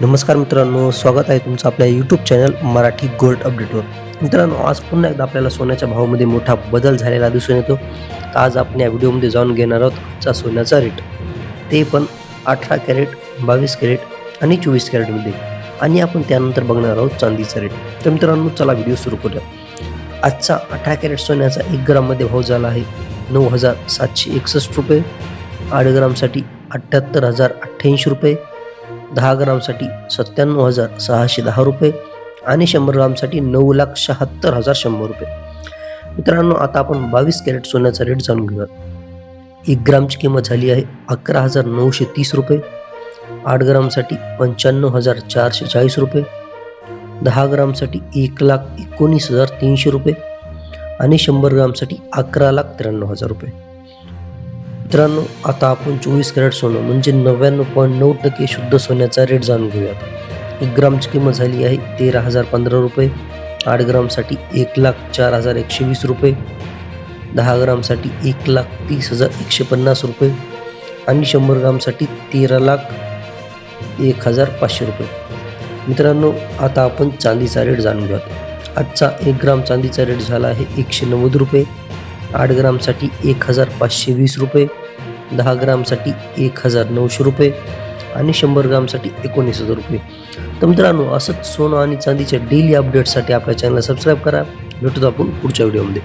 नमस्कार मित्रांनो स्वागत आहे तुमचं आपल्या यूट्यूब चॅनल मराठी गोल्ड अपडेटवर मित्रांनो आज पुन्हा एकदा आपल्याला सोन्याच्या भावामध्ये मोठा बदल झालेला दिसून येतो. तर आज आपण या व्हिडिओमध्ये जाऊन घेणार आहोत आजचा सोन्याचा रेट ते पण अठरा कॅरेट बावीस कॅरेट आणि चोवीस कॅरेटमध्ये. आणि आपण त्यानंतर बघणार आहोत चांदीचा रेट तर मित्रांनो चला व्हिडिओ सुरू करूया. आजचा अठरा कॅरेट सोन्याचा एक ग्राममध्ये भाव झाला आहे नऊ हजार सातशे एकसष्ट रुपये. आठ ग्रामसाठी अठ्ठ्याहत्तर हजार अठ्ठ्याऐंशी रुपये. दहा ग्रामसाठी सत्त्याण्णव हजार सहाशे दहा रुपये आणि शंभर ग्रामसाठी नऊ लाख शहात्तर हजार शंभर रुपये. मित्रांनो आता आपण बावीस कॅरेट सोन्याचा रेट जाणून घेऊया एक ग्रामची किंमत झाली आहे अकरा हजार नऊशे तीस रुपये. आठ ग्रामसाठी पंच्याण्णव हजार चारशे चाळीस रुपये. दहा ग्रामसाठी एक लाख एकोणीस हजार तीनशे रुपये आणि शंभर ग्रामसाठी अकरा लाख त्र्याण्णव हजार रुपये. मित्रांनो आता आपण चोवीस कॅरेट सोनं म्हणजे नव्याण्णव पॉईंट नऊ टक्के शुद्ध सोन्याचा रेट जाणून घेऊयात. एक ग्रामची किंमत झाली आहे तेरा हजार पंधरा रुपये. आठ ग्रामसाठी एक लाख चार हजार एकशे वीस रुपये. दहा ग्रामसाठी एक लाख तीस हजार एकशे पन्नास रुपये. आणि शंभर ग्रामसाठी तेरा लाख एक हजार पाचशे रुपये. मित्रांनो आता आपण चांदीचा रेट जाणून घेऊयात. आजचा एक ग्राम चांदीचा रेट झाला आहे एकशे नव्वद रुपये. आठ ग्रामसाठी एक हजार पाचशे वीस रुपये दहा ग्रामसाठी एक हजार नऊशे रुपये आणि शंभर ग्रामसाठी एकोणीस हजार रुपये. तर मित्रांनो असंच सोनं आणि चांदीच्या डेली अपडेट्ससाठी आपल्या चॅनलला सबस्क्राईब करा. भेटूच आपण पुढच्या व्हिडिओमध्ये